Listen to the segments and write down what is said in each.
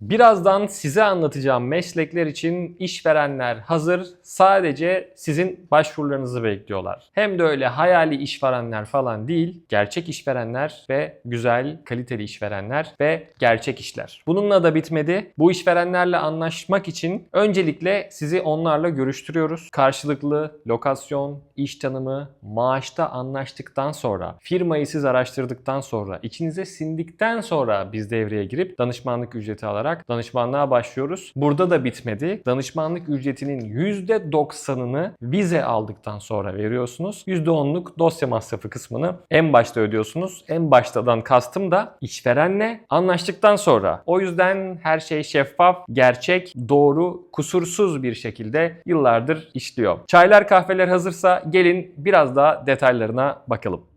Birazdan size anlatacağım meslekler için işverenler hazır. Sadece sizin başvurularınızı bekliyorlar. Hem de öyle hayali işverenler falan değil, gerçek işverenler ve güzel, kaliteli işverenler ve gerçek işler. Bununla da bitmedi. Bu işverenlerle anlaşmak için öncelikle sizi onlarla görüştürüyoruz. Karşılıklı lokasyon, iş tanımı, maaşta anlaştıktan sonra, firmayı siz araştırdıktan sonra, içinize sindikten sonra biz devreye girip danışmanlık ücreti alarak danışmanlığa başlıyoruz. Burada da bitmedi. Danışmanlık ücretinin %90'ını vize aldıktan sonra veriyorsunuz. %10'luk dosya masrafı kısmını en başta ödüyorsunuz. En baştadan kastım da işverenle anlaştıktan sonra. O yüzden her şey şeffaf, gerçek, doğru, kusursuz bir şekilde yıllardır işliyor. Çaylar kahveler hazırsa gelin biraz daha detaylarına bakalım.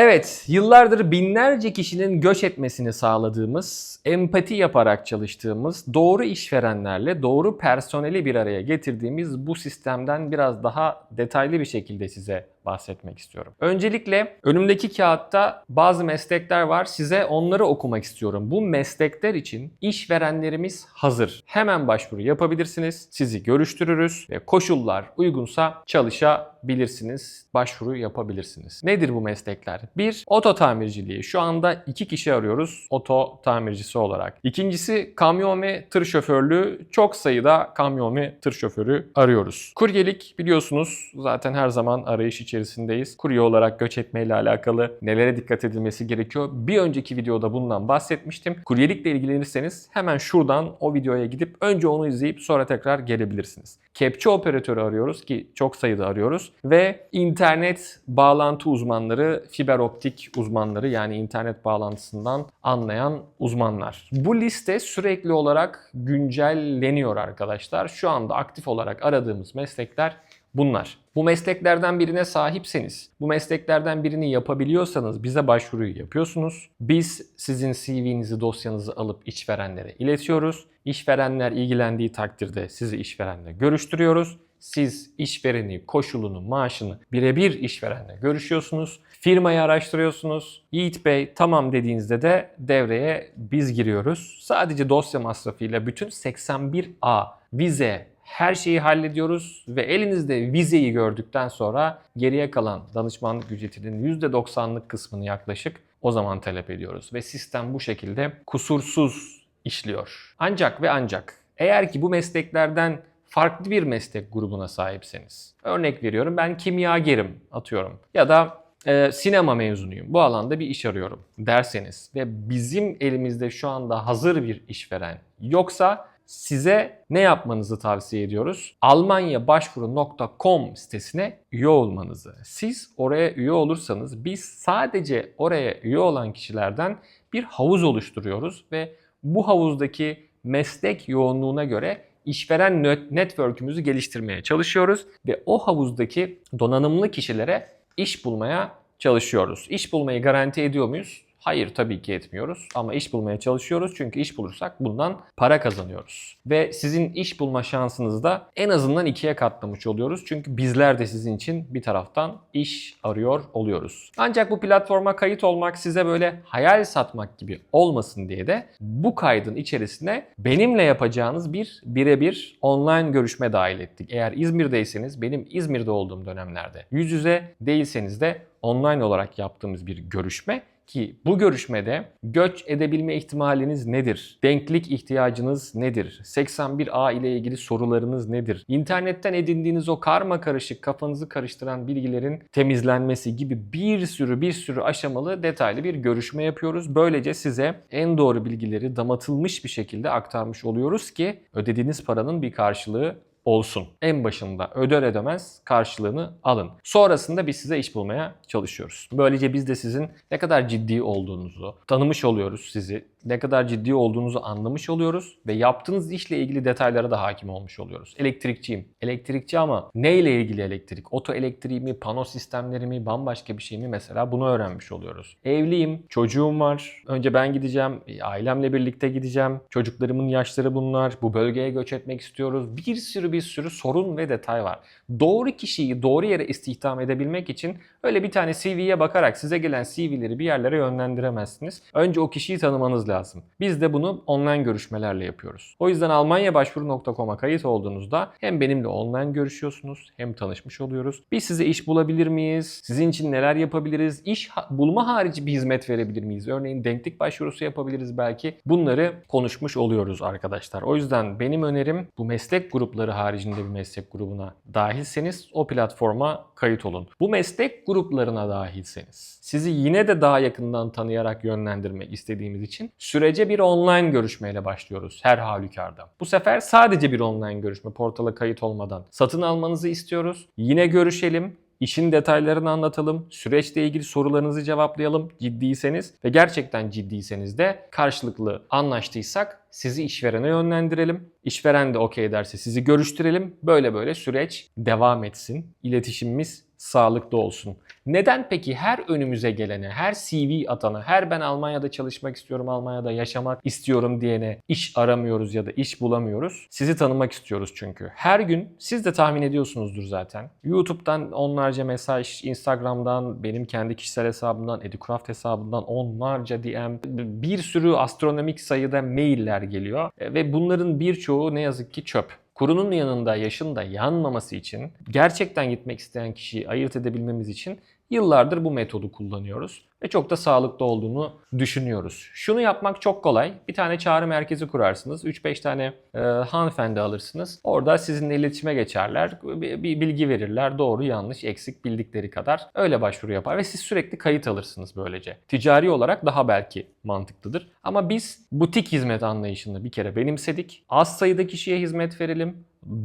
Evet, yıllardır binlerce kişinin göç etmesini sağladığımız, empati yaparak çalıştığımız, doğru işverenlerle doğru personeli bir araya getirdiğimiz bu sistemden biraz daha detaylı bir şekilde size bahsetmek istiyorum. Öncelikle önümdeki kağıtta bazı meslekler var. Size onları okumak istiyorum. Bu meslekler için işverenlerimiz hazır. Hemen başvuru yapabilirsiniz. Sizi görüştürürüz ve koşullar uygunsa çalışabilirsiniz. Başvuru yapabilirsiniz. Nedir bu meslekler? Bir, oto tamirciliği. Şu anda iki kişi arıyoruz oto tamircisi olarak. İkincisi kamyon ve tır şoförlüğü. Çok sayıda kamyon ve tır şoförü arıyoruz. Kuryelik biliyorsunuz zaten her zaman arayış içerisindeyiz. Kurye olarak göç etmeyle alakalı nelere dikkat edilmesi gerekiyor? Bir önceki videoda bundan bahsetmiştim. Kuryelikle ilgilenirseniz hemen şuradan o videoya gidip önce onu izleyip sonra tekrar gelebilirsiniz. Kepçe operatörü arıyoruz ki çok sayıda arıyoruz ve internet bağlantı uzmanları, fiber optik uzmanları yani internet bağlantısından anlayan uzmanlar. Bu liste sürekli olarak güncelleniyor arkadaşlar. Şu anda aktif olarak aradığımız meslekler bunlar. Bu mesleklerden birine sahipseniz, bu mesleklerden birini yapabiliyorsanız bize başvuruyu yapıyorsunuz. Biz sizin CV'nizi, dosyanızı alıp işverenlere iletiyoruz. İşverenler ilgilendiği takdirde sizi işverenle görüştürüyoruz. Siz işvereni, koşulunu, maaşını birebir işverenle görüşüyorsunuz. Firmayı araştırıyorsunuz. Yiğit Bey tamam dediğinizde de devreye biz giriyoruz. Sadece dosya masrafıyla bütün 81A vize her şeyi hallediyoruz ve elinizde vizeyi gördükten sonra geriye kalan danışmanlık ücretinin %90'lık kısmını yaklaşık o zaman talep ediyoruz. Ve sistem bu şekilde kusursuz işliyor. Ancak ve ancak eğer ki bu mesleklerden farklı bir meslek grubuna sahipseniz. Örnek veriyorum ben kimyagerim atıyorum ya da e, sinema mezunuyum. Bu alanda bir iş arıyorum derseniz ve bizim elimizde şu anda hazır bir işveren yoksa size ne yapmanızı tavsiye ediyoruz? almanyabaşvuru.com sitesine üye olmanızı. Siz oraya üye olursanız biz sadece oraya üye olan kişilerden bir havuz oluşturuyoruz ve bu havuzdaki meslek yoğunluğuna göre işveren net- network'ümüzü geliştirmeye çalışıyoruz ve o havuzdaki donanımlı kişilere iş bulmaya çalışıyoruz. İş bulmayı garanti ediyor muyuz? Hayır tabii ki etmiyoruz ama iş bulmaya çalışıyoruz çünkü iş bulursak bundan para kazanıyoruz. Ve sizin iş bulma şansınızı da en azından ikiye katlamış oluyoruz. Çünkü bizler de sizin için bir taraftan iş arıyor oluyoruz. Ancak bu platforma kayıt olmak size böyle hayal satmak gibi olmasın diye de bu kaydın içerisine benimle yapacağınız bir birebir online görüşme dahil ettik. Eğer İzmir'deyseniz benim İzmir'de olduğum dönemlerde yüz yüze değilseniz de online olarak yaptığımız bir görüşme ki bu görüşmede göç edebilme ihtimaliniz nedir? Denklik ihtiyacınız nedir? 81A ile ilgili sorularınız nedir? İnternetten edindiğiniz o karma karışık kafanızı karıştıran bilgilerin temizlenmesi gibi bir sürü bir sürü aşamalı detaylı bir görüşme yapıyoruz. Böylece size en doğru bilgileri damatılmış bir şekilde aktarmış oluyoruz ki ödediğiniz paranın bir karşılığı olsun. En başında öder ödemez karşılığını alın. Sonrasında biz size iş bulmaya çalışıyoruz. Böylece biz de sizin ne kadar ciddi olduğunuzu tanımış oluyoruz sizi ne kadar ciddi olduğunuzu anlamış oluyoruz ve yaptığınız işle ilgili detaylara da hakim olmuş oluyoruz. Elektrikçiyim. Elektrikçi ama neyle ilgili elektrik? Oto elektriği mi, pano sistemleri mi, bambaşka bir şey mi mesela bunu öğrenmiş oluyoruz. Evliyim, çocuğum var. Önce ben gideceğim, ailemle birlikte gideceğim. Çocuklarımın yaşları bunlar. Bu bölgeye göç etmek istiyoruz. Bir sürü bir sürü sorun ve detay var. Doğru kişiyi doğru yere istihdam edebilmek için öyle bir tane CV'ye bakarak size gelen CV'leri bir yerlere yönlendiremezsiniz. Önce o kişiyi tanımanız lazım. Biz de bunu online görüşmelerle yapıyoruz. O yüzden almanyabaşvuru.com'a kayıt olduğunuzda hem benimle online görüşüyorsunuz hem tanışmış oluyoruz. Biz size iş bulabilir miyiz? Sizin için neler yapabiliriz? İş bulma harici bir hizmet verebilir miyiz? Örneğin denklik başvurusu yapabiliriz belki. Bunları konuşmuş oluyoruz arkadaşlar. O yüzden benim önerim bu meslek grupları haricinde bir meslek grubuna dahilseniz o platforma kayıt olun. Bu meslek gruplarına dahilseniz sizi yine de daha yakından tanıyarak yönlendirmek istediğimiz için sürece bir online görüşmeyle başlıyoruz her halükarda. Bu sefer sadece bir online görüşme portala kayıt olmadan satın almanızı istiyoruz. Yine görüşelim. İşin detaylarını anlatalım, süreçle ilgili sorularınızı cevaplayalım ciddiyseniz ve gerçekten ciddiyseniz de karşılıklı anlaştıysak sizi işverene yönlendirelim. İşveren de okey derse sizi görüştürelim. Böyle böyle süreç devam etsin. İletişimimiz sağlıklı olsun. Neden peki her önümüze gelene, her CV atana, her ben Almanya'da çalışmak istiyorum, Almanya'da yaşamak istiyorum diyene iş aramıyoruz ya da iş bulamıyoruz? Sizi tanımak istiyoruz çünkü. Her gün siz de tahmin ediyorsunuzdur zaten. YouTube'dan onlarca mesaj, Instagram'dan, benim kendi kişisel hesabımdan, Educraft hesabından onlarca DM, bir sürü astronomik sayıda mailler geliyor E, ve bunların birçoğu ne yazık ki çöp. Kurunun yanında yaşın da yanmaması için gerçekten gitmek isteyen kişiyi ayırt edebilmemiz için yıllardır bu metodu kullanıyoruz ve çok da sağlıklı olduğunu düşünüyoruz. Şunu yapmak çok kolay. Bir tane çağrı merkezi kurarsınız. 3-5 tane e, hanımefendi alırsınız. Orada sizinle iletişime geçerler. Bir, bir bilgi verirler. Doğru, yanlış, eksik bildikleri kadar. Öyle başvuru yapar ve siz sürekli kayıt alırsınız böylece. Ticari olarak daha belki mantıklıdır. Ama biz butik hizmet anlayışını bir kere benimsedik. Az sayıda kişiye hizmet verelim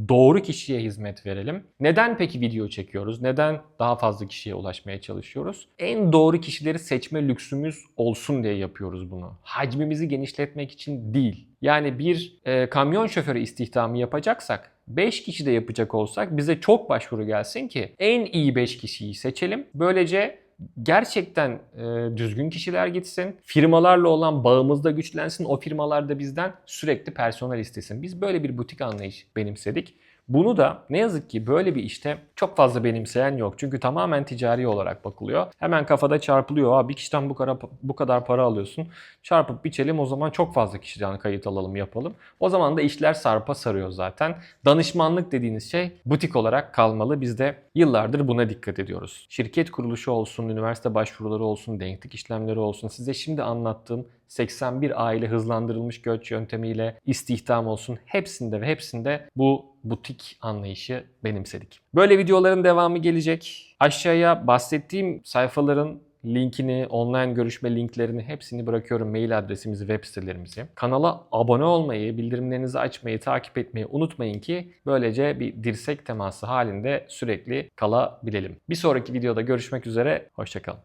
doğru kişiye hizmet verelim. Neden peki video çekiyoruz? Neden daha fazla kişiye ulaşmaya çalışıyoruz? En doğru kişileri seçme lüksümüz olsun diye yapıyoruz bunu. Hacmimizi genişletmek için değil. Yani bir e, kamyon şoförü istihdamı yapacaksak 5 kişi de yapacak olsak bize çok başvuru gelsin ki en iyi 5 kişiyi seçelim. Böylece gerçekten e, düzgün kişiler gitsin. Firmalarla olan bağımız da güçlensin. O firmalar da bizden sürekli personel istesin. Biz böyle bir butik anlayış benimsedik. Bunu da ne yazık ki böyle bir işte çok fazla benimseyen yok. Çünkü tamamen ticari olarak bakılıyor. Hemen kafada çarpılıyor. Aa, bir kişiden bu kadar, bu kadar para alıyorsun. Çarpıp biçelim o zaman çok fazla kişiden kayıt alalım yapalım. O zaman da işler sarpa sarıyor zaten. Danışmanlık dediğiniz şey butik olarak kalmalı. Biz de yıllardır buna dikkat ediyoruz. Şirket kuruluşu olsun, üniversite başvuruları olsun, denklik işlemleri olsun. Size şimdi anlattığım 81 aile hızlandırılmış göç yöntemiyle istihdam olsun. Hepsinde ve hepsinde bu butik anlayışı benimsedik. Böyle videoların devamı gelecek. Aşağıya bahsettiğim sayfaların linkini, online görüşme linklerini hepsini bırakıyorum. Mail adresimizi, web sitelerimizi. Kanala abone olmayı, bildirimlerinizi açmayı, takip etmeyi unutmayın ki böylece bir dirsek teması halinde sürekli kalabilelim. Bir sonraki videoda görüşmek üzere. Hoşçakalın.